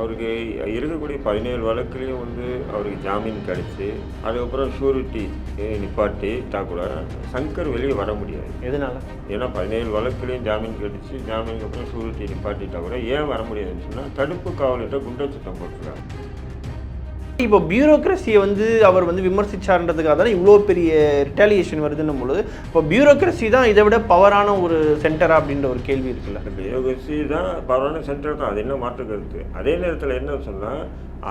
அவருக்கு இருக்கக்கூடிய பதினேழு வழக்குலேயும் வந்து அவருக்கு ஜாமீன் கிடைச்சி அதுக்கப்புறம் ஷூரிட்டி நிப்பாட்டிட்டா கூட சங்கர் வெளியே வர முடியாது. எதனால? ஏன்னா பதினேழு வழக்குலேயும் ஜாமீன் கிடைச்சி ஜாமீனுக்கு அப்புறம் ஷூரிட்டி நிப்பாட்டிட்டா கூட ஏன் வர முடியாதுன்னு சொன்னால் தடுப்பு காவலிட்ட குண்டர் சட்டம் போட்டுருக்காங்க இப்போ பியூரோக்ரஸியை வந்து அவர் வந்து விமர்சிச்சார்ன்றதுக்காக தானே இவ்வளோ பெரிய ரிட்டாலியேஷன் வருதுன்னும் பொழுது இப்போ பியூரோக்ரஸி தான் இதை விட பவரான ஒரு சென்டரா அப்படின்ற ஒரு கேள்வி இருக்குல்ல? பியூரோக்ரஸி தான் பவரான சென்டர் தான் அது என்ன மாற்று கருத்து? அதே நேரத்தில் என்ன சொன்னால்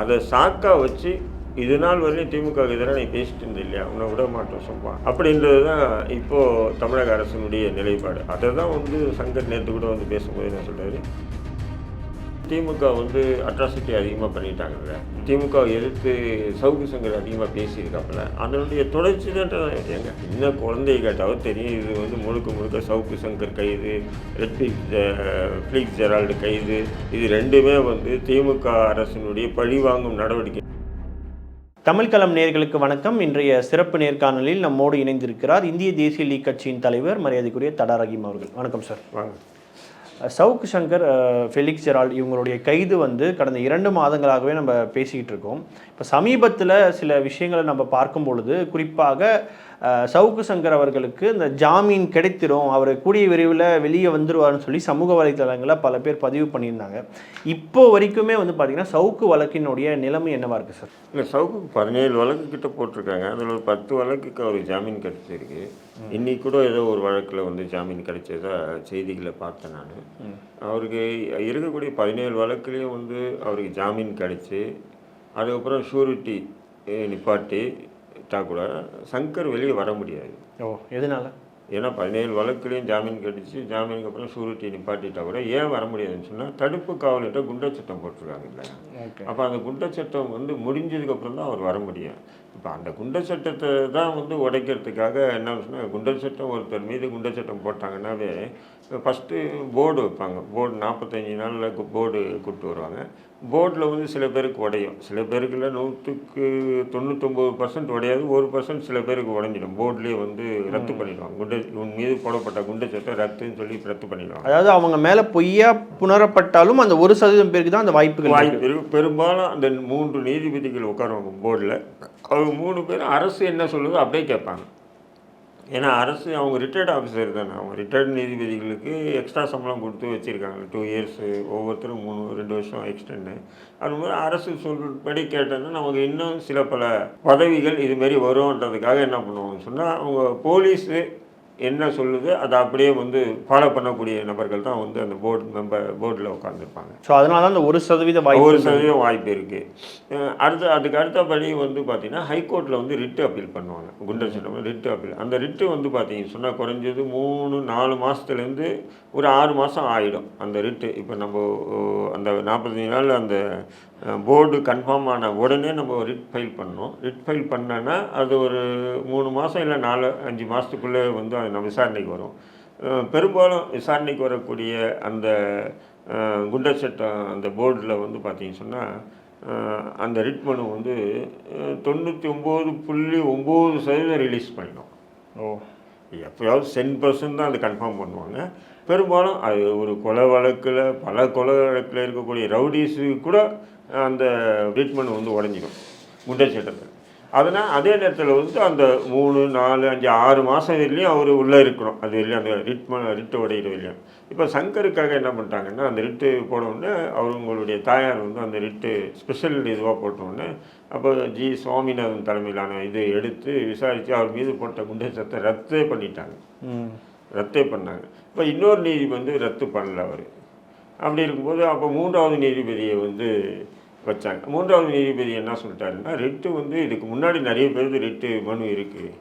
அதை சாக்கா வச்சு இது நாள் வரையும் திமுக எதிராக நீ பேசிட்டு இருந்த இல்லையா? உன்னை விட மாட்டோம் சொல்லுவான் அப்படின்றது தான் இப்போது தமிழக அரசினுடைய நிலைப்பாடு. அதை தான் வந்து சங்கர் நேற்று கூட வந்து பேசும்போது என்ன சொல்கிறாரு திமுக வந்து அட்ராசிட்டி அதிகமாக பண்ணிட்டாங்கல்ல திமுக எதிர்த்து சவுக்கு சங்கர் அதிகமாக பேசியிருக்காப்புல. அதனுடைய தொடர்ச்சி தான் எங்க இன்னும் குழந்தைய கேட்டாலும் தெரியும். இது வந்து முழுக்க முழுக்க சவுக்கு சங்கர் கைது ரெட்பிக் ஃபிளிக் ஜெரால்டு கைது இது ரெண்டுமே வந்து திமுக அரசினுடைய பழிவாங்கும் நடவடிக்கை. தமிழ்களம் நேர்களுக்கு வணக்கம். இன்றைய சிறப்பு நேர்காணலில் நம்மோடு இணைந்திருக்கிறார் இந்திய தேசிய லீக் கட்சியின் தலைவர் மரியாதைக்குரிய தடா ரஹீம் அவர்கள். வணக்கம் சார். வாங்க சவுக்கு சங்கர் ஃபெலிக்ஸ் ஜெரால்ட் இவங்களுடைய கைது வந்து கடந்த இரண்டு மாதங்களாகவே நம்ம பேசிக்கிட்டு இருக்கோம். இப்போ சமீபத்தில் சில விஷயங்களை நம்ம பார்க்கும் பொழுது குறிப்பாக சவுக்கு சங்கர் அவர்களுக்கு இந்த ஜாமீன் கிடைத்திரும். அவர் கூடிய விரைவில் வெளியே வந்துருவாருன்னு சொல்லி சமூக வலைத்தளங்களில் பல பேர் பதிவு பண்ணியிருந்தாங்க. இப்போ வரைக்குமே வந்து பார்த்திங்கன்னா சவுக்கு வழக்கினுடைய நிலைமை என்னவா இருக்குது சார்? இல்லை சவுக்குக்கு பதினேழு வழக்கு கிட்ட போட்டிருக்காங்க. அதில் ஒரு பத்து வழக்குக்கு அவருக்கு ஜாமீன் கிடைச்சிருக்கு. இன்னைக்கு கூட ஏதோ ஒரு வழக்கில் வந்து ஜாமீன் கிடைச்சதா செய்திகளை பார்த்தேன் நான். அவருக்கு இருக்கக்கூடிய பதினேழு வழக்குலேயும் வந்து அவருக்கு ஜாமீன் கிடைச்சி அதுக்கப்புறம் ஷூரிட்டி நிப்பாட்டிட்டா கூட சங்கர் வெளியே வர முடியாது. ஓ எதனால? ஏன்னா பதினேழு வழக்குலேயும் ஜாமீன் கிடைச்சி ஜாமீனுக்கு அப்புறம் ஷூரிட்டி நிப்பாட்டிட்டா கூட ஏன் வர முடியாதுன்னு சொன்னால் தடுப்பு காவலிட்ட குண்டர் சட்டம் போட்டிருக்காங்க இல்லையா அப்போ அந்த குண்டர் சட்டம் வந்து முடிஞ்சதுக்கு அப்புறம் தான் அவர் வர முடியும். இப்போ அந்த குண்டர் சட்டத்தை தான் வந்து உடைக்கிறதுக்காக என்ன சொன்னால் குண்டர் சட்டம் ஒருத்தர் மீது குண்டர் சட்டம் போட்டாங்கன்னாவே ஃபஸ்ட்டு போர்டு வைப்பாங்க. போர்டு நாற்பத்தஞ்சு நாளில் போர்டு கூப்பிட்டு வருவாங்க. போர்டில் வந்து சில பேருக்கு உடையும். சில பேருக்குல நூற்றுக்கு தொண்ணூத்தொம்பது பர்சன்ட் உடையாது ஒரு பர்சன்ட் சில பேருக்கு உடஞ்சிடும். போர்ட்லேயே வந்து ரத்து பண்ணிடுவாங்க. குண்டர் உன் மீது போடப்பட்ட சட்டம் ரத்துன்னு சொல்லி ரத்து பண்ணிடுவாங்க. அதாவது அவங்க மேலே பொய்யா புணரப்பட்டாலும் அந்த ஒரு சதவீதம் பேருக்கு தான் அந்த வாய்ப்புகள். வாய்ப்பு இருக்கு. பெரும்பாலும் அந்த மூன்று நீதிபதிகள் உட்காருவாங்க போர்டில். அவங்க மூணு பேரும் அரசு என்ன சொல்லுதோ அப்படியே கேட்பாங்க. ஏன்னா அரசு அவங்க ரிட்டையர்ட் ஆஃபீஸர் தானே. அவங்க ரிட்டையர்ட் நீதிபதிகளுக்கு எக்ஸ்ட்ரா சம்பளம் கொடுத்து வச்சுருக்காங்க. டூ இயர்ஸு ஒவ்வொருத்தரும் மூணு ரெண்டு வருஷம் எக்ஸ்டெண்டு அது மாதிரி அரசு சொல்படி கேட்டோன்னா நமக்கு இன்னும் சில பல பதவிகள் இதுமாரி வரும்ன்றதுக்காக என்ன பண்ணுவாங்கன்னு சொன்னால் அவங்க போலீஸு என்ன சொல்லுது அதை அப்படியே வந்து ஃபாலோ பண்ணக்கூடிய நபர்கள் தான் வந்து அந்த போர்டு மெம்பர் போர்டில் உட்காந்துருப்பாங்க ஸோ அதனால தான் அந்த ஒரு சதவீத வாய்ப்பு ஒரு சதவீதம் வாய்ப்பு இருக்குது அடுத்து அதுக்கு அடுத்தபடி வந்து பார்த்தீங்கன்னா ஹைகோர்ட்டில் வந்து ரிட்டு அப்பீல் பண்ணுவாங்க. குண்டர் சட்டம் ரிட்டு அப்பீல் அந்த ரிட்டு வந்து பார்த்தீங்கன்னு சொன்னால் குறைஞ்சது மூணு நாலு மாதத்துலேருந்து ஒரு ஆறு மாதம் ஆகிடும் அந்த ரிட்டு இப்போ நம்ம அந்த நாற்பத்தஞ்சு நாள் அந்த போர்டு கன்ஃபார்ம் ஆன உடனே நம்ம ரிட் ஃபைல் பண்ணோம் ரிட் ஃபைல் பண்ணோன்னா அது ஒரு மூணு மாதம் இல்லை நாலு அஞ்சு மாதத்துக்குள்ளே வந்து நம்ம விசாரணைக்கு வரும். பெரும்பாலும் விசாரணைக்கு வரக்கூடிய அந்த குண்டர் சட்டம் அந்த போர்டில் வந்து பார்த்தீங்கன்னு சொன்னால் அந்த ரிட் மனு வந்து தொண்ணூற்றி ஒம்பது புள்ளி ஒம்பது சதவீதம் ரிலீஸ் பண்ணிடும். ஓ. எப்போயாவது சென் பர்சன்ட் தான் அது கன்ஃபார்ம் பண்ணுவாங்க. பெரும்பாலும் அது ஒரு கொலை வழக்கில் பல கொலை வழக்கில் இருக்கக்கூடிய ரவுடிஸு கூட அந்த ட்ரீட்மெண்ட் வந்து உடஞ்சிடும். குண்டர் சட்டத்தில். அதனால் அதே நேரத்தில் வந்து அந்த மூணு நாலு அஞ்சு ஆறு மாதம் வரலையும் அவர் உள்ளே இருக்கணும். அது வரலையும் அந்த ரிட்ம ரிட்டு உடையிற வரலையும் இப்போ சங்கருக்காக என்ன பண்ணிட்டாங்கன்னா அந்த ரிட்டு போனவுடனே அவங்களுடைய தாயார் வந்து அந்த ரிட்டு ஸ்பெஷல் இதுவாக போட்டவுடனே அப்போ ஜி சுவாமிநாதன் தலைமையிலான இது எடுத்து விசாரித்து அவர் மீது போட்ட குண்டர் சட்டத்தை ரத்தே பண்ணிட்டாங்க. ரத்தே பண்ணாங்க. இப்போ இன்னொரு நீதிபதி வந்து ரத்து பண்ணல அவர். அப்படி இருக்கும்போது அப்போ மூன்றாவது நீதிபதியை வந்து வச்சாங்க. மூன்றாவது நீதிபதி என்ன சொல்லிட்டாருன்னா ரிட்டு வந்து இதுக்கு முன்னாடி நிறைய பேருக்கு ரிட்டு மனு இருக்குது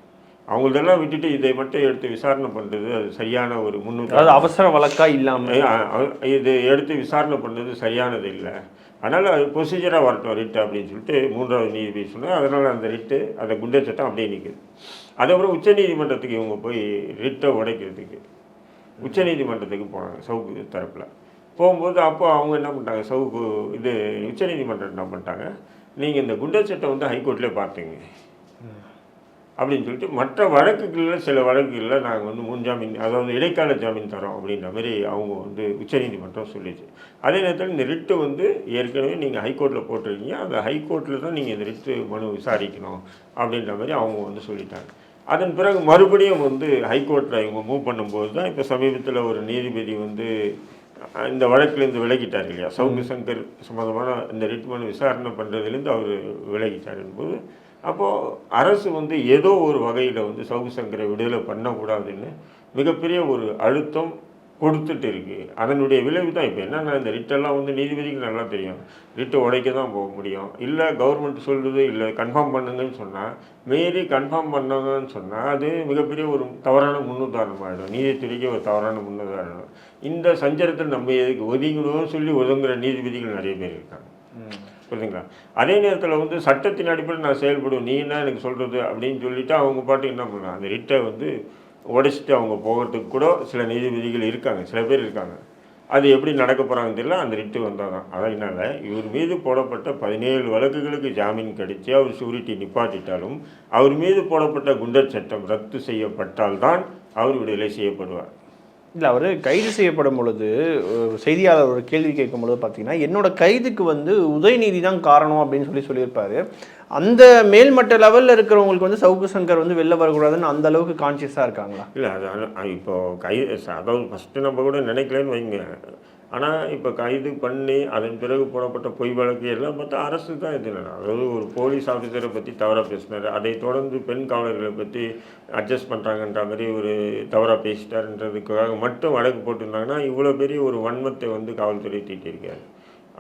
அவங்களதெல்லாம் விட்டுட்டு இதை மட்டும் எடுத்து விசாரணை பண்ணுறது அது சரியான ஒரு அதாவது முன்னூற்றி அவசர வழக்கா இல்லாம. இது எடுத்து விசாரணை பண்ணது சரியானது இல்லை. அதனால் அது ப்ரொசீஜராக வரட்டும் ரிட்டு அப்படின்னு சொல்லிட்டு மூன்றாவது நீதிபதி சொன்னார். அதனால் அந்த ரிட்டு அந்த குண்டர் சட்டம் அப்படியே நிற்குது அதுக்கப்புறம் உச்சநீதிமன்றத்துக்கு இவங்க போய் ரிட்டை உடைக்கிறதுக்கு உச்சநீதிமன்றத்துக்கு போனாங்க சவுக்கு தரப்பில். போகும்போது அப்போ அவங்க என்ன பண்ணிட்டாங்க? சவுக்கு இது உச்சநீதிமன்றம் என்ன பண்ணிட்டாங்க? நீங்கள் இந்த குண்டர் சட்டம் வந்து ஹைகோர்ட்லேயே பார்த்தீங்க. அப்படின்னு சொல்லிட்டு மற்ற வழக்குகளில் சில வழக்குகளில் நாங்கள் வந்து முன்ஜாமீன் அதாவது இடைக்கால ஜாமீன் தரோம் அப்படின்ற மாதிரி அவங்க வந்து உச்சநீதிமன்றம் சொல்லிச்சு. அதே நேரத்தில் இந்த ரிட்டு வந்து ஏற்கனவே நீங்கள் ஹைகோர்ட்டில் போட்டிருக்கீங்க. அந்த ஹைகோர்ட்டில் தான் நீங்கள் இந்த ரிட்டு மனு விசாரிக்கணும் அப்படின்ற மாதிரி அவங்க வந்து சொல்லிட்டாங்க. அதன் பிறகு மறுபடியும் வந்து ஹைகோர்ட்டில் இவங்க மூவ் பண்ணும்போது தான் இப்போ சமீபத்தில் ஒரு நீதிபதி வந்து இந்த வழக்கிலேருந்து விலகிட்டார் இல்லையா? சவுக்கு சங்கர் சம்மந்தமான இந்த ரிட் மனு விசாரணை பண்ணுறதுலேருந்து அவர் விலகிட்டார் என்பது. அப்போது அரசு வந்து ஏதோ ஒரு வகையில் வந்து சவுக்கு சங்கரை விடுதலை பண்ணக்கூடாதுன்னு மிகப்பெரிய ஒரு அழுத்தம் கொடுத்துட்டு இருக்குது அதனுடைய விளைவு தான் இப்போ என்னென்னா இந்த ரிட்டெல்லாம் வந்து நீதிபதிக்கு நல்லா தெரியும். ரிட்டை உடைக்க தான் போக முடியும். இல்லை கவர்மெண்ட் சொல்லுது இல்லை கன்ஃபார்ம் பண்ணுங்கன்னு சொன்னால் மீறி கன்ஃபார்ம் பண்ணாங்கன்னு சொன்னால் அது மிகப்பெரிய ஒரு தவறான முன்னுதாரணமாகிடும் நீதித்துறைக்கு ஒரு தவறான முன்னுதாரணம். இந்த சஞ்சலத்தில் நம்ம எதுக்கு ஒதுங்கிடுவோம்னு சொல்லி ஒதுங்குற நீதிபதிகள் நிறைய பேர் இருக்காங்க. புரியுதுங்களா? அதே நேரத்தில் வந்து சட்டத்தின் அடிப்படையில் நான் செயல்படுவேன். நீ என்ன எனக்கு சொல்கிறது அப்படின்னு சொல்லிவிட்டு அவங்க பாட்டு என்ன பண்ணலாம் அந்த ரிட்டை வந்து உடைச்சிட்டு அவங்க போகிறதுக்கு கூட சில நீதிபதிகள் இருக்காங்க சில பேர் இருக்காங்க. அது எப்படி நடக்க போகிறாங்கன்னு தெரியல அந்த ரிட்டு வந்தால் தான் அதனால் இவர் மீது போடப்பட்ட பதினேழு வழக்குகளுக்கு ஜாமீன் கிடைச்சி அவர் சூரிட்டி நிப்பாட்டிட்டாலும் அவர் மீது போடப்பட்ட குண்டர் சட்டம் ரத்து செய்யப்பட்டால்தான் அவர் விடுதலை செய்யப்படுவார். இல்லை அவர் கைது செய்யப்படும் பொழுது செய்தியாளர் ஒரு கேள்வி கேட்கும் பொழுது பார்த்தீங்கன்னா என்னோட கைதுக்கு வந்து உதயநிதி தான் காரணம் அப்படின்னு சொல்லி சொல்லியிருப்பாரு. அந்த மேல்மட்ட லெவலில் இருக்கிறவங்களுக்கு வந்து சவுக்கு சங்கர் வந்து வெளில வரக்கூடாதுன்னு அந்த அளவுக்கு கான்சியஸாக இருக்காங்களா? இல்லை அது இப்போ கை அதாவது ஃபஸ்ட்டு நம்ம கூட நினைக்கலன்னு வைங்க. ஆனால் இப்போ கைது பண்ணி அதன் பிறகு போடப்பட்ட பொய் வழக்கு எல்லாம் பார்த்தா அரசு தான் இது. அதாவது ஒரு போலீஸ் ஆஃபீஸரை பற்றி தவறாக பேசினார். அதை தொடர்ந்து பெண் காவலர்களை பற்றி அட்ஜஸ்ட் பண்ணுறாங்கன்ற மாதிரி ஒரு தவறாக பேசிட்டாருன்றதுக்காக மட்டும் வழக்கு போட்டிருந்தாங்கன்னா இவ்வளோ பெரிய ஒரு வன்மத்தை வந்து காவல்துறை தீட்டியிருக்காரு.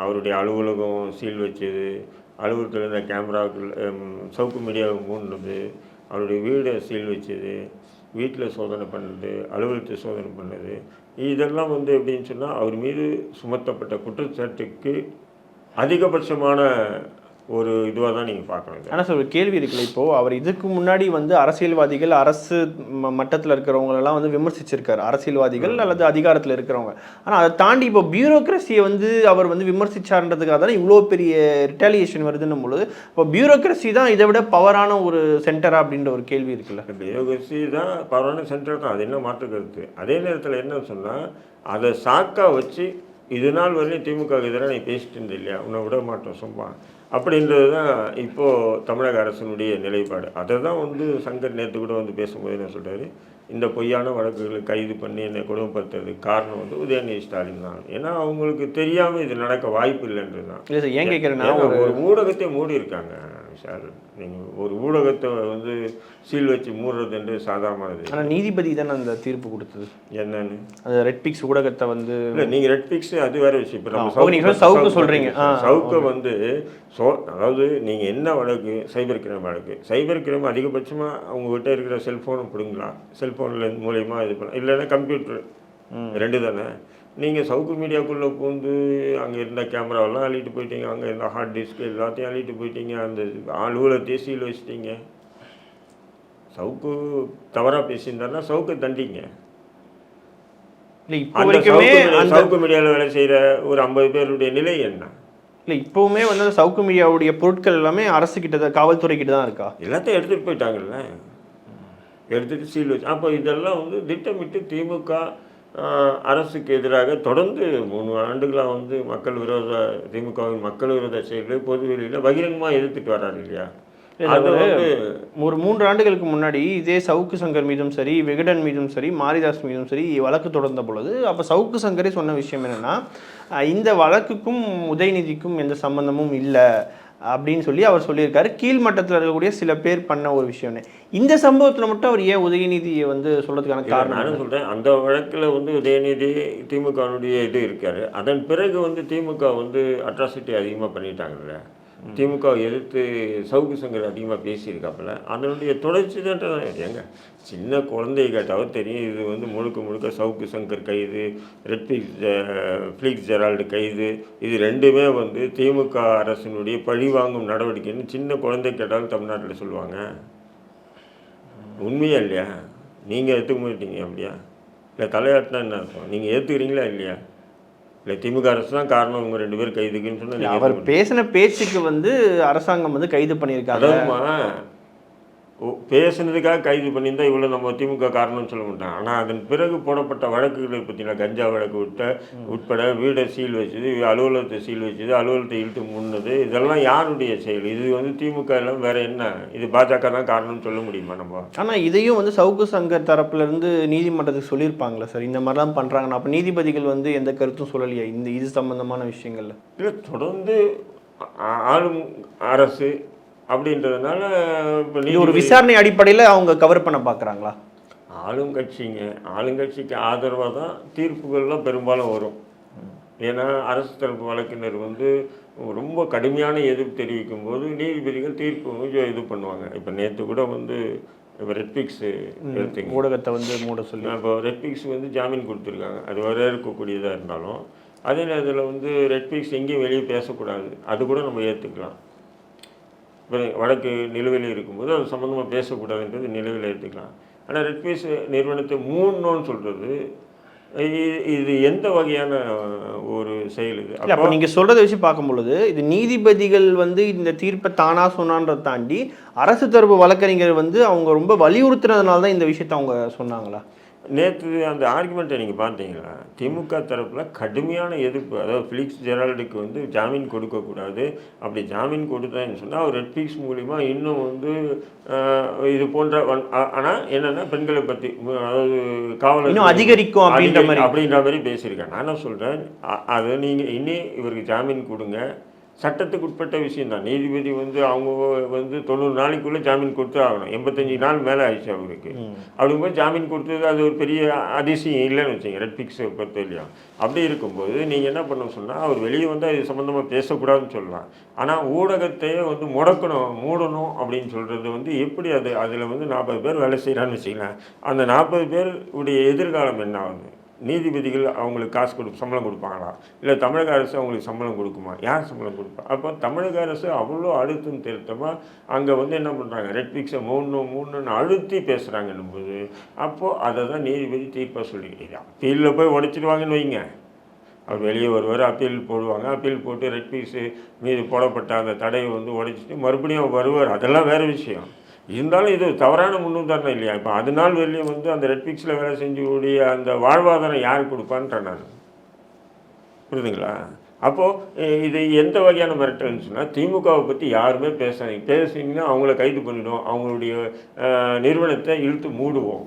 அவருடைய அலுவலகம் சீல் வச்சது அலுவலகத்தில் இருந்த கேமராக்கள் சவுக்கு மீடியாவை மூடினது அவருடைய வீடை சீல் வச்சது வீட்டில் சோதனை பண்ணது அலுவலகத்தை சோதனை பண்ணது. இதெல்லாம் வந்து எப்படின்னு சொன்னால் அவர் மீது சுமத்தப்பட்ட குற்றச்சாட்டுக்கு அதிகபட்சமான ஒரு இதுவாக தான் நீங்கள் பார்க்கணும். ஆனால் சார் ஒரு கேள்வி இருக்குல்ல இப்போ? அவர் இதுக்கு முன்னாடி வந்து அரசியல்வாதிகள் அரசு மட்டத்தில் இருக்கிறவங்களெல்லாம் வந்து விமர்சிச்சிருக்காரு. அரசியல்வாதிகள் அல்லது அதிகாரத்தில் இருக்கிறவங்க. ஆனால் அதை தாண்டி இப்போ பியூரோக்ரஸியை வந்து அவர் வந்து விமர்சிச்சார்ன்றதுக்காக தானே இவ்வளோ பெரிய ரிட்டாலியேஷன் வருதுன்னும் பொழுது இப்போ பியூரோக்ரஸி தான் இதை விட பவரான ஒரு சென்டரா அப்படின்ற ஒரு கேள்வி இருக்குல்ல? பியோகசி தான் பரவாயில்ல சென்டர் தான். அது என்ன மாற்று கருத்து? அதே நேரத்தில் என்ன சொன்னால் அதை சாக்கா வச்சு இது நாள் வரையும் திமுக எதிராக நீ பேசிட்டு இருந்த இல்லையா? உன்னை விட மாட்டோம் சும்மா. அப்படின்றது தான் இப்போது தமிழக அரசினுடைய நிலைப்பாடு. அதை தான் வந்து சங்கர் நேற்று கூட வந்து பேசும்போது என்ன சொல்றாரு? இந்த பொய்யான வழக்குகளை கைது பண்ணி என்னை கொடுமைப்படுத்துறதுக்கு காரணம் வந்து உதயநிதி ஸ்டாலின் தான். ஏன்னா அவங்களுக்கு தெரியாமல் இது நடக்க வாய்ப்பு இல்லைன்றது தான் ஏன் கேட்குறேன்னா ஒரு ஊடகத்தை மூடி இருக்காங்க சார். நீங்கள் ஒரு ஊடகத்தை வந்து சீல் வச்சு மூடுறதுன்றது சாதாரணமானது ஆனால் நீதிபதி தானே அந்த தீர்ப்பு கொடுத்தது? என்னன்னு? அந்த ரெட் பிக்ஸ் ஊடகத்தை வந்து இல்லை நீங்கள் ரெட் பிக்ஸ் அது வேற விஷயம். இப்போ நம்ம சவுக்கு-. ஆ, சவுக்கை வந்து சோ அதாவது நீங்கள் என்ன வழக்கு? சைபர் கிரைம் வழக்கு. சைபர் கிரைம் அதிகபட்சமாக அவங்ககிட்ட இருக்கிற செல்ஃபோனை பிடுங்கலாம் செல்ஃபோனில் மூலயமா இது பண்ணலாம் இல்லைன்னா கம்ப்யூட்டர். ரெண்டு தானே? நீங்கள் சவுக்கு மீடியாக்குள்ளே பூந்து அங்கே இருந்த கேமராவெல்லாம் அள்ளிட்டு போயிட்டீங்க. அங்கே இருந்த ஹார்ட் டிஸ்க் எல்லாத்தையும் அள்ளிட்டு போயிட்டீங்க. அந்த அலுவலகத்தையே சீல் வச்சிட்டீங்க. சவுக்கு தவறாக பேசியிருந்தாருன்னா சவுக்கை தண்டிங்க. சவுக்கு மீடியாவில் வேலை செய்கிற ஒரு ஐம்பது பேருடைய நிலை என்ன? இல்லை இப்போவுமே வந்து அந்த சவுக்கு மீடியாவுடைய பொருட்கள் எல்லாமே அரசு கிட்ட தான் காவல்துறை கிட்ட தான் இருக்கா? எல்லாத்தையும் எடுத்துகிட்டு போயிட்டாங்கல்ல? எடுத்துகிட்டு சீல் வச்சு அப்போ இதெல்லாம் வந்து திட்டமிட்டு திமுக அரசுக்கு எதிராக தொடர்ந்து மூணு ஆண்டுகளாக வந்து மக்கள் விரோத திமுகவின் மக்கள் விரோத செயல்களை பொதுவெளியில் பகிரங்கமாக எதிர்த்துட்டு வர்றாரு இல்லையா? அது ஒரு- வந்து ஒரு மூன்று ஆண்டுகளுக்கு முன்னாடி இதே சவுக்கு சங்கர் மீதும் சரி விகடன் மீதும் சரி மாரிதாஸ் மீதும் சரி வழக்கு தொடர்ந்த பொழுது அப்போ சவுக்கு சங்கரே சொன்ன விஷயம் என்னன்னா இந்த வழக்குக்கும் உதயநிதிக்கும் எந்த சம்பந்தமும் இல்லை அப்படின்னு சொல்லி அவர் சொல்லியிருக்காரு. கீழ்மட்டத்தில் இருக்கக்கூடிய சில பேர் பண்ண ஒரு விஷயம்னு இந்த சம்பவத்தில் மட்டும் அவர் ஏன் உதயநிதியை வந்து சொல்றதுக்கான காரணம் நானும் சொல்கிறேன் அந்த வழக்கில் வந்து உதயநிதி திமுகனுடைய இது இருக்காரு. அதன் பிறகு வந்து திமுக வந்து அட்ராசிட்டி அதிகமாக பண்ணிட்டாங்கல்ல. திமுக எதிர்த்து சவுக்கு சங்கர் அதிகமாக பேசியிருக்காப்புல அதனுடைய தொடர்ச்சி தான் ஏங்க சின்ன குழந்தைய கேட்டாலும் தெரியும் இது வந்து முழுக்க முழுக்க சவுக்கு சங்கர் கைது ரெட்பிக்ஸ் ஃப்ளிக்ஸ் ஜெரால்டு கைது இது ரெண்டுமே வந்து திமுக அரசினுடைய பழிவாங்கும் நடவடிக்கைன்னு சின்ன குழந்தை கேட்டாலும் தமிழ்நாட்டில் சொல்லுவாங்க. உண்மையா இல்லையா? நீங்கள் ஏற்றுக்க மாட்டீங்க அப்படியா? இல்லை தலையாட்டினா என்ன அர்த்தம்? நீங்கள் ஏற்றுக்கிறீங்களா இல்லையா? இல்லை திமுக அரசு தான் காரணம் உங்கள் ரெண்டு பேரும் கைதுக்குன்னு சொன்னால் அவர் பேசின பேச்சுக்கு வந்து அரசாங்கம் வந்து கைது பண்ணியிருக்காங்க. பேசுனதுக்காக கைது பண்ணியிருந்தா இவ்வளோ நம்ம திமுக காரணம்னு சொல்ல மாட்டாங்க. ஆனால் அதன் பிறகு போடப்பட்ட வழக்குகளை பற்றின கஞ்சா வழக்கு விட்ட உட்பட வீடை சீல் வச்சது அலுவலகத்தை சீல் வச்சது அலுவலகத்தை இழுத்து முன்னது இதெல்லாம் யாருடைய செயல்? இது வந்து திமுக எல்லாம் வேற என்ன? இது பாஜக தான் காரணம்னு சொல்ல முடியுமா நம்ம? ஆனால் இதையும் வந்து சவுக்கு சங்கர் தரப்புல இருந்து நீதிமன்றத்துக்கு சொல்லியிருப்பாங்களே சார். இந்த மாதிரிலாம் பண்ணுறாங்கன்னு அப்போ நீதிபதிகள் வந்து எந்த கருத்தும் சொல்லலையா? இந்த இது சம்பந்தமான விஷயங்கள்ல? இல்லை தொடர்ந்து ஆளும் அரசு அப்படின்றதுனால இப்போ ஒரு விசாரணை அடிப்படையில் அவங்க கவர் பண்ண பார்க்குறாங்களா? ஆளுங்கட்சிங்க ஆளுங்கட்சிக்கு ஆதரவாக தான் தீர்ப்புகள்லாம் பெரும்பாலும் வரும். ஏன்னா அரசு தரப்பு வழக்கினர் வந்து ரொம்ப கடுமையான எதிர்ப்பு தெரிவிக்கும் போது நீதிபதிகள் தீர்ப்பு கொஞ்சம் இது பண்ணுவாங்க. இப்போ நேற்று கூட வந்து இப்போ ரெட்பிக்ஸு எடுத்தீங்க. ஊடகத்தை வந்து மூட சொல்லி. இப்போ ரெட்பிக்ஸ் வந்து ஜாமீன் கொடுத்துருக்காங்க. அது வரவேற்கக்கூடியதாக இருந்தாலும் அதே நேரத்தில் வந்து ரெட்பிக்ஸ் எங்கேயும் வெளியே பேசக்கூடாது. அது கூட நம்ம ஏற்றுக்கலாம் வழக்கு நிலுவையில் இருக்கும்போது அது சம்மந்தமாக பேசக்கூடாதுன்றது நிலுவையில் ஏற்றுக்கலாம் ஆனால் ரெட்பீஸ் நிறுவனத்தை மூடணும்னு சொல்கிறது இது எந்த வகையான ஒரு செயல் இது? அப்போ நீங்கள் சொல்கிறத வச்சு பார்க்கும் பொழுது இது நீதிபதிகள் வந்து இந்த தீர்ப்பை தானா சொன்னான்றதை தாண்டி அரசு தரப்பு வழக்கறிஞர் வந்து அவங்க ரொம்ப வலியுறுத்துனதுனால தான் இந்த விஷயத்தை அவங்க சொன்னாங்களா? நேற்று அந்த ஆர்குமெண்ட்டை நீங்கள் பார்த்தீங்களா? திமுக தரப்பில் கடுமையான எதிர்ப்பு. அதாவது ஃபிலிக்ஸ் ஜெரால்டுக்கு வந்து ஜாமீன் கொடுக்கக்கூடாது. அப்படி ஜாமீன் கொடுத்தான்னு சொன்னால் அவர் ரெட்ஃபிக்ஸ் மூலிமா இன்னும் வந்து இது போன்ற ஆனால் என்னென்னா பெண்களை பற்றி அதாவது காவலர் இன்னும் அதிகரிக்கும் அப்படின்ற மாதிரி. அப்படின்ற மாதிரி பேசியிருக்கேன் நான் என்ன சொல்கிறேன் அதை நீங்கள் இனி இவருக்கு ஜாமீன் கொடுங்க. சட்டத்துக்கு உட்பட்ட விஷயம் தான். நீதிபதி வந்து அவங்க வந்து தொண்ணூறு நாளைக்குள்ளே ஜாமீன் கொடுத்து ஆகணும். எண்பத்தஞ்சு நாள் மேலே ஆயிடுச்சு அவருக்கு. அப்படிங்கும்போது ஜாமீன் கொடுத்தது அது ஒரு பெரிய அதிசயம் இல்லைன்னு வச்சுங்க ரெட் பிக்ஸை பொறுத்த இல்லையா அப்படி இருக்கும்போது நீங்கள் என்ன பண்ண சொன்னால் அவர் வெளியே வந்து அது சம்மந்தமாக பேசக்கூடாதுன்னு சொல்லலாம். ஆனால் ஊடகத்தையே வந்து முடக்கணும் மூடணும் அப்படின்னு சொல்கிறது வந்து எப்படி அது அதில் வந்து நாற்பது பேர் வேலை செய்கிறான்னு வச்சுக்கலாம் அந்த நாற்பது பேர் உடைய எதிர்காலம் என்ன ஆகுது? நீதிபதிகள் அவங்களுக்கு காசு கொடு சம்பளம் கொடுப்பாங்களா? இல்லை தமிழக அரசு அவங்களுக்கு சம்பளம் கொடுக்குமா? யார் சம்பளம் கொடுப்பா? அப்போ தமிழக அரசு அவ்வளோ அழுத்தம் திருத்தமாக அங்கே வந்து என்ன பண்ணுறாங்க ரெட் பிக்ஸை மூணு மூணுன்னு அழுத்தி பேசுகிறாங்கன்னும் போது அப்போது அதை தான் நீதிபதி தீர்ப்பாக சொல்லிக்கிறீங்க அப்பீலில் போய் உடைச்சிடுவாங்கன்னு வைங்க. அவர் வெளியே வருவார் அப்பீல் போடுவாங்க. அப்பீல் போட்டு ரெட் பீஸு மீது போடப்பட்ட அந்த தடையை வந்து உடைச்சிட்டு மறுபடியும் அவர் வருவார். அதெல்லாம் வேறு விஷயம். இருந்தாலும் இது தவறான முன்னுதாரணம் இல்லையா? இப்போ அது நாள் வெளியும் வந்து அந்த ரெட் பிக்ஸில் வேலை செஞ்சக்கூடிய அந்த வாழ்வாதாரம் யார் கொடுப்பான்றேன் நான். புரியுதுங்களா? அப்போது இது எந்த வகையான மிரட்டல்னு சொன்னால் திமுகவை பற்றி யாருமே பேசாதீங்க. பேசுனீங்கன்னா அவங்கள கைது பண்ணிவிடுவோம் அவங்களுடைய நிறுவனத்தை இழுத்து மூடுவோம்.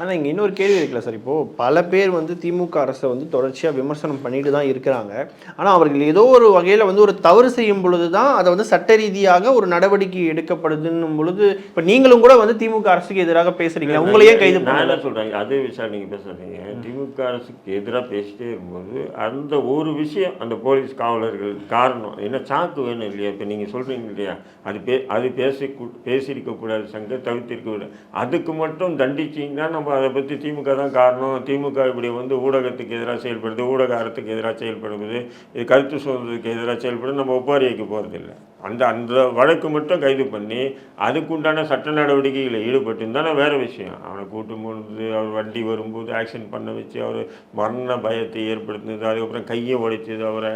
ஆனால் இங்கே இன்னொரு கேள்வி இருக்குல்ல சார். இப்போது பல பேர் வந்து திமுக அரசை வந்து தொடர்ச்சியாக விமர்சனம் பண்ணிட்டு தான் இருக்கிறாங்க. ஆனால் அவர்கள் ஏதோ ஒரு வகையில் வந்து ஒரு தவறு செய்யும் பொழுது தான் அதை வந்து சட்ட ரீதியாக ஒரு நடவடிக்கை எடுக்கப்படுதுன்னும் பொழுது இப்போ நீங்களும் கூட வந்து திமுக அரசுக்கு எதிராக பேசுறீங்க. உங்களையே கைது என்ன சொல்கிறேன் அதே விஷயம் நீங்கள் பேசுறீங்க. திமுக அரசுக்கு எதிராக பேசிட்டே இருக்கும்போது அந்த ஒரு விஷயம் அந்த போலீஸ் காவலர்கள் காரணம். என்ன சாக்கு வேணும் இல்லையா? இப்போ நீங்கள் சொல்கிறீங்க இல்லையா? அது பே அது பேசி பேசியிருக்கக்கூடாது சங்க தவிர்த்திருக்கக்கூடாது. அதுக்கு மட்டும் தண்டிச்சிங்கன்னா நம்ம அதை பற்றி திமுக தான் காரணம். திமுக இப்படி வந்து ஊடகத்துக்கு எதிராக செயல்படுது ஊடக அறத்துக்கு எதிராக செயல்படுவது இது கருத்து சுதந்திரத்துக்கு எதிராக செயல்படுது. நம்ம ஒப்பாரி வைக்க போகிறதில்ல அந்த அந்த வழக்கு மட்டும் கைது பண்ணி அதுக்குண்டான சட்ட நடவடிக்கைகளில் ஈடுபட்டுருந்தானே வேறு விஷயம். அவனை கூட்டு போனது அவர் வண்டி வரும்போது ஆக்சிடென்ட் பண்ண வச்சு அவர் மரண பயத்தை ஏற்படுத்தினது அதுக்கப்புறம் கையை உடைச்சது அவரை.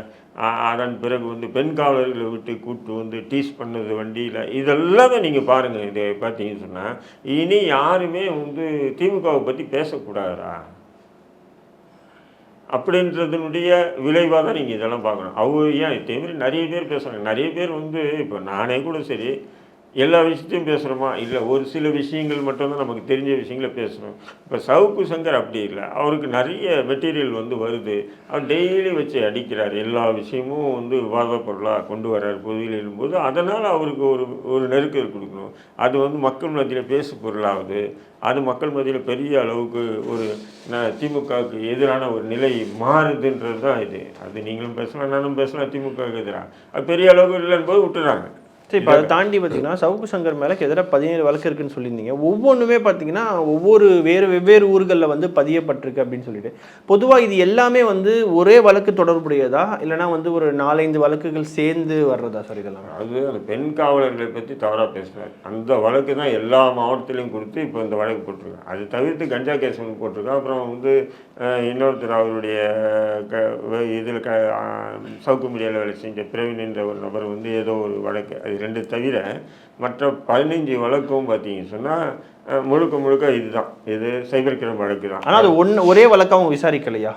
அதன் பிறகு வந்து பெண் காவலர்களை விட்டு கூட்டு வந்து டீஸ் பண்ணது வண்டியில். இதெல்லாம் நீங்கள் பாருங்கள் இதை பார்த்தீங்கன்னு சொன்னால் இனி யாருமே வந்து திமுகவை பற்றி பேசக்கூடாதா அப்படின்றதுனுடைய விளைவாக தான் நீங்கள் இதெல்லாம் பார்க்கணும். அவங்க ஏன் இதே மாதிரி நிறைய பேர் பேசுகிறாங்க நிறைய பேர் வந்து இப்போ நானே கூட சரி எல்லா விஷயத்தையும் பேசுகிறோமா இல்லை ஒரு சில விஷயங்கள் மட்டும்தான் நமக்கு தெரிஞ்ச விஷயங்களை பேசுகிறோம் இப்போ சவுக்கு சங்கர் அப்படி இல்லை. அவருக்கு நிறைய மெட்டீரியல் வந்து வருது. அவர் டெய்லி வச்சு அடிக்கிறார். எல்லா விஷயமும் வந்து விவாத பொருளாக கொண்டு வர்றார். பொதுவில் இருக்கும்போது அதனால் அவருக்கு ஒரு ஒரு நெருக்கல் கொடுக்கணும். அது வந்து மக்கள் மத்தியில் பேசு பொருளாகுது அது மக்கள் மத்தியில் பெரிய அளவுக்கு ஒரு திமுகவுக்கு எதிரான ஒரு நிலை மாறுதுன்றது தான் இது. அது நீங்களும் பேசலாம் நானும் பேசலாம் திமுகவுக்கு எதிராக அது பெரிய அளவுக்கு இல்லைன்னு போது விட்டுறாங்க. சரி இப்போ அதை தாண்டி பார்த்தீங்கன்னா சவுக்கு சங்கர் மேலே எதிராக பதினேழு வழக்கு இருக்குன்னு சொல்லியிருந்தீங்க. ஒவ்வொன்றுமே பார்த்தீங்கன்னா ஒவ்வொரு வேறு வெவ்வேறு ஊர்களில் வந்து பதியப்பட்டிருக்கு அப்படின்னு சொல்லிட்டு. பொதுவாக இது எல்லாமே வந்து ஒரே வழக்கு தொடர்புடையதா? இல்லைனா வந்து ஒரு நாலஞ்சு வழக்குகள் சேர்ந்து வர்றதா சார் இதெல்லாம்? அது அந்த பெண் காவலர்களை பற்றி தவறாக பேசுகிறார் அந்த வழக்கு தான் எல்லா மாவட்டத்திலையும் கொடுத்து இப்போ இந்த வழக்கு போட்டிருக்காங்க. அது தவிர்த்து கஞ்சா கேஸ் ஒன்று போட்டிருக்கான் அப்புறம் வந்து இன்னொருத்தர் அவருடைய க இதில் க சவுக்கு மீடியாவில் வேலை செஞ்ச பிரவீன் என்ற ஒரு நபர் வந்து ஏதோ ஒரு வழக்கு. அது ரெண்டு தவிர மற்ற பதினஞ்சு வழக்கும் பார்த்தீங்கன்னு சொன்னால் முழுக்க முழுக்க இதுதான். இது சைபர் கிரைம் வழக்கு தான் ஆனால் அது ஒன்று ஒரே வழக்கம் அவங்க விசாரிக்கலையா?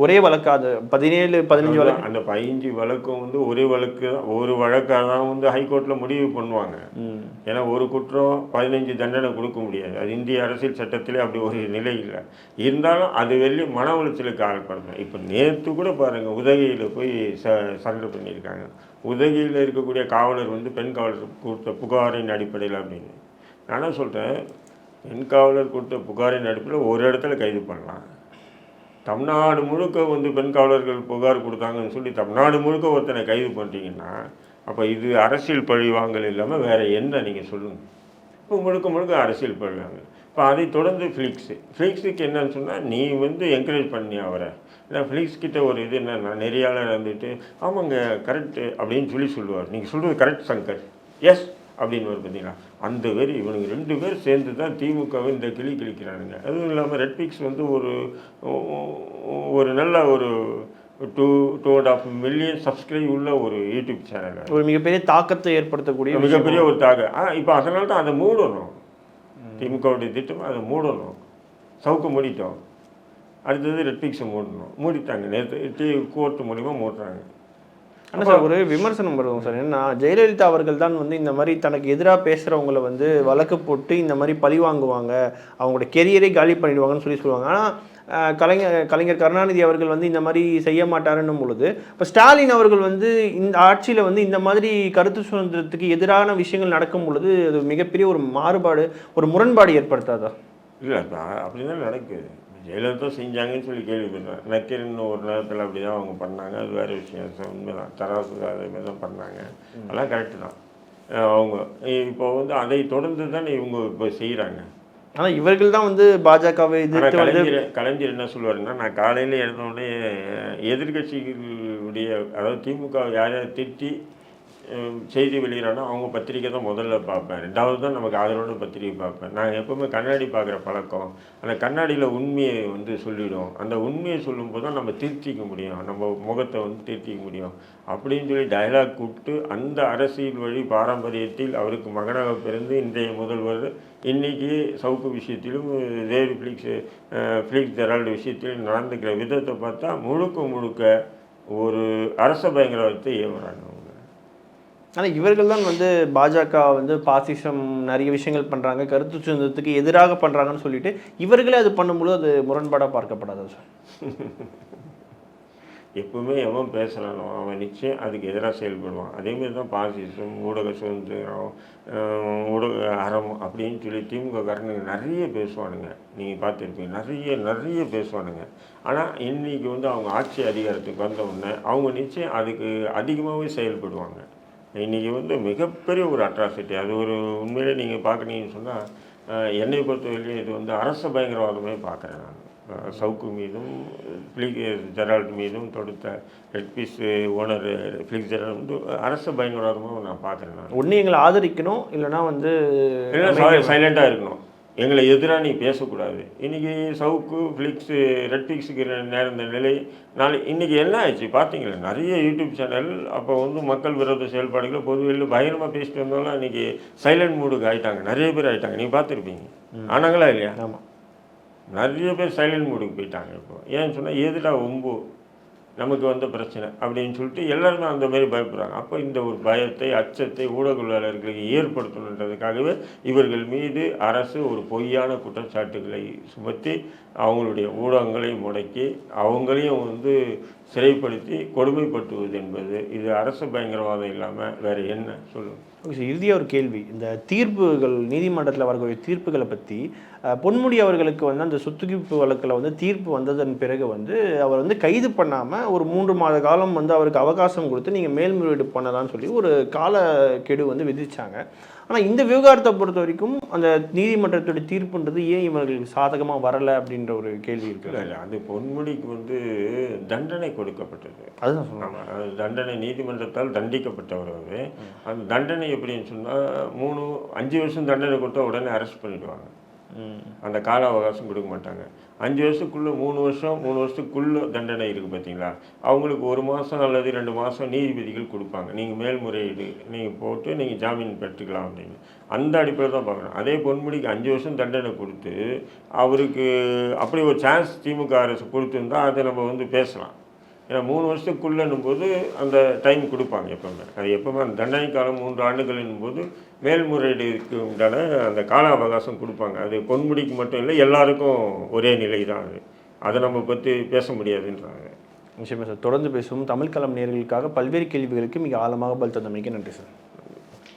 ஒரே வழக்கு அது பதினேழு பதினஞ்சு வழக்கு. அந்த பதினஞ்சு வழக்கும் வந்து ஒரே வழக்கு ஒரு வழக்காக தான் வந்து ஹைகோர்ட்டில் முடிவு பண்ணுவாங்க. ஏன்னா ஒரு குற்றம் பதினஞ்சு தண்டனை கொடுக்க முடியாது. அது இந்திய அரசியல் சட்டத்திலே அப்படி ஒரு நிலை இல்லை. இருந்தாலும் அது வெளியே மன உளைச்சலுக்கு ஆள்படுங்க இப்போ நேற்று கூட பாருங்கள் உதகையில் போய் ச சரண்டர் பண்ணியிருக்காங்க. உதகையில் இருக்கக்கூடிய காவலர் வந்து பெண் காவலர் கொடுத்த புகாரின் அடிப்படையில் அப்படின்னு. நானும் சொல்கிறேன் பெண் காவலர் கொடுத்த புகாரின் அடிப்படையில் ஒரு இடத்துல கைது பண்ணலாம். தமிழ்நாடு முழுக்க வந்து பெண் காவலர்கள் புகார் கொடுத்தாங்கன்னு சொல்லி தமிழ்நாடு முழுக்க ஒருத்தனை கைது பண்ணிட்டீங்கன்னா அப்போ இது அரசியல் பழிவாங்கல் இல்லாமல் வேறு என்ன நீங்கள் சொல்லுங்கள் இப்போ முழுக்க முழுக்க அரசியல் பழிவாங்கல். இப்போ அதை தொடர்ந்து ஃப்ளிக்ஸு ஃப்ளிக்ஸுக்கு என்னன்னு சொன்னால் நீ வந்து என்கரேஜ் பண்ணி அவரை. ஏன்னா ஃப்ளிக்ஸ் கிட்ட ஒரு இது என்னன்னா நெறியாளர் இருந்துட்டு ஆமாங்க கரெக்டு அப்படின்னு சொல்லி சொல்லுவார். நீங்கள் சொல்கிறது கரெக்ட் சங்கர். எஸ் அப்படின்னு ஒரு பார்த்தீங்களா? அந்த வெறி இவனுங்க ரெண்டு பேர் சேர்ந்து தான் திமுகவை இந்த கிளி கிழிக்கிறானுங்க. அதுவும் இல்லாமல் ரெட்பிக்ஸ் வந்து ஒரு ஒரு நல்ல ஒரு two two and half million subscribe உள்ள ஒரு யூடியூப் சேனல் ஒரு மிகப்பெரிய தாக்கத்தை ஏற்படுத்தக்கூடிய. மிகப்பெரிய ஒரு தாக ஆ இப்போ அதனால தான் அதை மூடணும். திமுகவுடைய திட்டம் அதை மூடணும். சவுக்கு மூடிட்டோம். அடுத்தது ரெட்பிக்ஸை மூடணும். மூடிட்டாங்க. நேற்று கோர்ட்டு மூலிமா மூடுறாங்க. ஆனால் சார் ஒரு விமர்சனம் வருவோம் சார். ஏன்னா ஜெயலலிதா அவர்கள் தான் வந்து இந்த மாதிரி தனக்கு எதிராக பேசுகிறவங்கள வந்து வழக்கு போட்டு இந்த மாதிரி பழி வாங்குவாங்க. அவங்களோட கெரியரை காலி பண்ணிடுவாங்கன்னு சொல்லி சொல்லுவாங்க. ஆனால் கலைஞர் கலைஞர் கருணாநிதி அவர்கள் வந்து இந்த மாதிரி செய்ய மாட்டாருன்னும் பொழுது இப்போ ஸ்டாலின் அவர்கள் வந்து இந்த ஆட்சியில் வந்து இந்த மாதிரி கருத்து சுதந்திரத்துக்கு எதிரான விஷயங்கள் நடக்கும் பொழுது அது மிகப்பெரிய ஒரு மாறுபாடு ஒரு முரண்பாடு ஏற்படுத்தாதா? இல்லை அப்படி தான் நடக்குது. ஜெயலலிதா செஞ்சாங்கன்னு சொல்லி கேள்விப்பட்டேன் நக்கீரன் ஒரு நேரத்தில் அப்படி தான் அவங்க பண்ணாங்க. அது வேறு விஷயம். உண்மைதான். தராசு அதே மாதிரி தான் பண்ணாங்க அதெல்லாம் கரெக்டு தான். அவங்க இப்போ வந்து அதை தொடர்ந்து தானே இவங்க இப்போ செய்கிறாங்க ஆனால் இவர்கள் தான் வந்து பாஜகவை எதிர்த்து கலைஞர் கலைஞர் என்ன சொல்லுவாருன்னா நான் காலையில் எழுந்தோடனே எதிர்கட்சிகளுடைய அதாவது திமுக யார் யார் திட்டி செய்தி வெளியிடறானோ அவங்க பத்திரிக்கை தான் முதல்ல பார்ப்பேன் ரெண்டாவது தான் நமக்கு ஆதரவோட பத்திரிக்கை பார்ப்பேன் நான் எப்போவுமே கண்ணாடி பார்க்குற பழக்கம். அந்த கண்ணாடியில் உண்மையை வந்து சொல்லிவிடும் அந்த உண்மையை சொல்லும்போது தான் நம்ம திருத்திக்க முடியும். நம்ம முகத்தை வந்து திருத்திக்க முடியும். அப்படின்னு சொல்லி டயலாக் கூப்பிட்டு அந்த அரசியல் வழி பாரம்பரியத்தில் அவருக்கு மகனாக பிறந்து இன்றைய முதல்வர் இன்னைக்கு சவுக்கு விஷயத்திலும் வேறு ஃபிளிக்ஸ் ஃபிளிக்ஸ் ஜெரால்டு விஷயத்திலும் நடந்துக்கிற விதத்தை பார்த்தா முழுக்க முழுக்க ஒரு அரச பயங்கரவாதத்தை ஏவுறாங்க. ஆனால் இவர்கள் தான் வந்து பாஜக வந்து பாசிசம் நிறைய விஷயங்கள் பண்ணுறாங்க கருத்து சுதந்திரத்துக்கு எதிராக பண்ணுறாங்கன்னு சொல்லிட்டு இவர்களே அது பண்ணும்போது அது முரண்பாடாக பார்க்கப்படாதா சார்? எப்பவுமே எவன் பேசுகிறானோ அவன் நிச்சயம் அதுக்கு எதிராக செயல்படுவான். அதேமாரி தான் பாசிசம் ஊடக சுதந்திரம் ஊடக அறம் அப்படின்னு சொல்லி திமுகாரனுங்க நிறைய பேசுவானுங்க. நீங்கள் பார்த்துருப்பீங்க நிறைய நிறைய பேசுவானுங்க. ஆனால் இன்றைக்கி வந்து அவங்க ஆட்சி அதிகாரத்துக்கு வந்த உடனே அவங்க நிச்சயம் அதுக்கு அதிகமாகவே செயல்படுவாங்க. இன்றைக்கி வந்து மிகப்பெரிய ஒரு அட்ராசிட்டி அது ஒரு உண்மையிலே நீங்கள் பார்க்குறீங்கன்னு சொன்னால் என்னை பொறுத்தவரையிலும் இது வந்து அரச பயங்கரவாதமே பார்க்குறேன் நான். சவுக்கு மீதும் ஃபிளிக் ஜெரால்டு மீதும் தொடுத்த ரெட் பீஸ் ஓனர் ஃபிளிக் ஜெரால்டு வந்து அரச பயங்கரவாதமாக நான் பார்க்குறேன் நான். ஒன்று எங்களை ஆதரிக்கணும் இல்லைன்னா வந்து சைலண்டாக இருக்கணும். எங்களை எதிராக நீ பேசக்கூடாது. இன்றைக்கி சவுக்கு ஃப்ளிக்ஸு ரெட் பிக்ஸுக்கு நேர்ந்த நிலை. நாளை இன்றைக்கி என்ன ஆயிடுச்சு பார்த்தீங்களா? நிறைய யூடியூப் சேனல் அப்போ வந்து மக்கள் விரோத செயல்பாடுகளை பொதுவெளியில் பயங்கரமாக பேசிட்டு வந்தவங்களாம் இன்றைக்கி சைலண்ட் மூடுக்கு ஆயிட்டாங்க. நிறைய பேர் ஆயிட்டாங்க. நீங்கள் பார்த்துருப்பீங்க. ஆனாங்களா இல்லையா? ஆமாம் நிறைய பேர் சைலண்ட் மூடுக்கு போயிட்டாங்க இப்போ. ஏன்னு சொன்னால் எதுடா ஒம்பு? நமக்கு வந்த பிரச்சனை அப்படின்னு சொல்லிட்டு எல்லாருமே அந்த மாதிரி பயப்படுறாங்க. அப்போ இந்த ஒரு பயத்தை அச்சத்தை ஊடகவியலாளர்களுக்கு ஏற்படுத்தணுன்றதுக்காகவே இவர்கள் மீது அரசு ஒரு பொய்யான குற்றச்சாட்டுகளை சுமத்தி அவங்களுடைய ஊடகங்களை முடக்கி அவங்களையும் வந்து சிறைப்படுத்தி கொடுமைப்படுத்துவது என்பது இது அரசு பயங்கரவாதம் இல்லாமல் வேறு என்ன? சொல்லுங்கள் ஓகே சார் இறுதியாக ஒரு கேள்வி. இந்த தீர்ப்புகள் நீதிமன்றத்தில் வரக்கூடிய தீர்ப்புகளை பற்றி பொன்முடி அவர்களுக்கு வந்து அந்த சொத்துக்குவிப்பு வழக்கில் வந்து தீர்ப்பு வந்ததன் பிறகு வந்து அவர் வந்து கைது பண்ணாமல் ஒரு மூன்று மாத காலம் வந்து அவருக்கு அவகாசம் கொடுத்து நீங்கள் மேல்முறையீடு பண்ணலான்னு சொல்லி ஒரு காலக்கெடு வந்து விதித்தாங்க ஆனால் இந்த விவகாரத்தை பொறுத்த வரைக்கும் அந்த நீதிமன்றத்துடைய தீர்ப்புன்றது ஏன் இவர்களுக்கு சாதகமாக வரலை அப்படின்ற ஒரு கேள்வி இருக்குது இல்லை அது பொன்முடிக்கு வந்து தண்டனை கொடுக்கப்பட்டது. அதுதான் சொன்னாங்க தண்டனை நீதிமன்றத்தால் தண்டிக்கப்பட்டவர் அவர். அந்த தண்டனை எப்படின்னு சொன்னால் மூணு அஞ்சு வருஷம் தண்டனை கொடுத்தா உடனே அரெஸ்ட் பண்ணிடுவாங்க. அந்த கால அவகாசம் கொடுக்க மாட்டாங்க. அஞ்சு வருஷத்துக்குள்ளே மூணு வருஷம் மூணு வருஷத்துக்குள்ளே தண்டனை இருக்குது பார்த்தீங்களா? அவங்களுக்கு ஒரு மாதம் அல்லது ரெண்டு மாதம் நீதிபதிகள் கொடுப்பாங்க. நீங்கள் மேல்முறையீடு நீங்கள் போட்டு நீங்கள் ஜாமீன் பெற்றுக்கலாம் அப்படின்னு. அந்த அடிப்படையில் தான் பார்க்கணும். அதே பொன்முடிக்கு அஞ்சு வருஷம் தண்டனை கொடுத்து அவருக்கு அப்படி ஒரு சான்ஸ் திமுக அரசு கொடுத்துருந்தா அதை நம்ம வந்து பேசலாம். ஏன்னா மூணு வருஷத்துக்குள்ளேன்னும் போது அந்த டைம் கொடுப்பாங்க எப்போவுமே. அது எப்போவுமே அந்த தண்டனை காலம் மூன்று ஆண்டுகளின் போது மேல்முறையீடுக்கு உண்டான அந்த கால அவகாசம் கொடுப்பாங்க. அது பொன்முடிக்கு மட்டும் இல்லை எல்லாருக்கும் ஒரே நிலை தான் அது. அதை நம்ம பற்றி பேச முடியாதுன்றாங்க. நிச்சயமாக சார். தொடர்ந்து பேசுவோம். தமிழ் கலம் நேர்களுக்காக பல்வேறு கேள்விகளுக்கு மிக ஆழமாக பல் தந்தமைக்கு நன்றி சார்.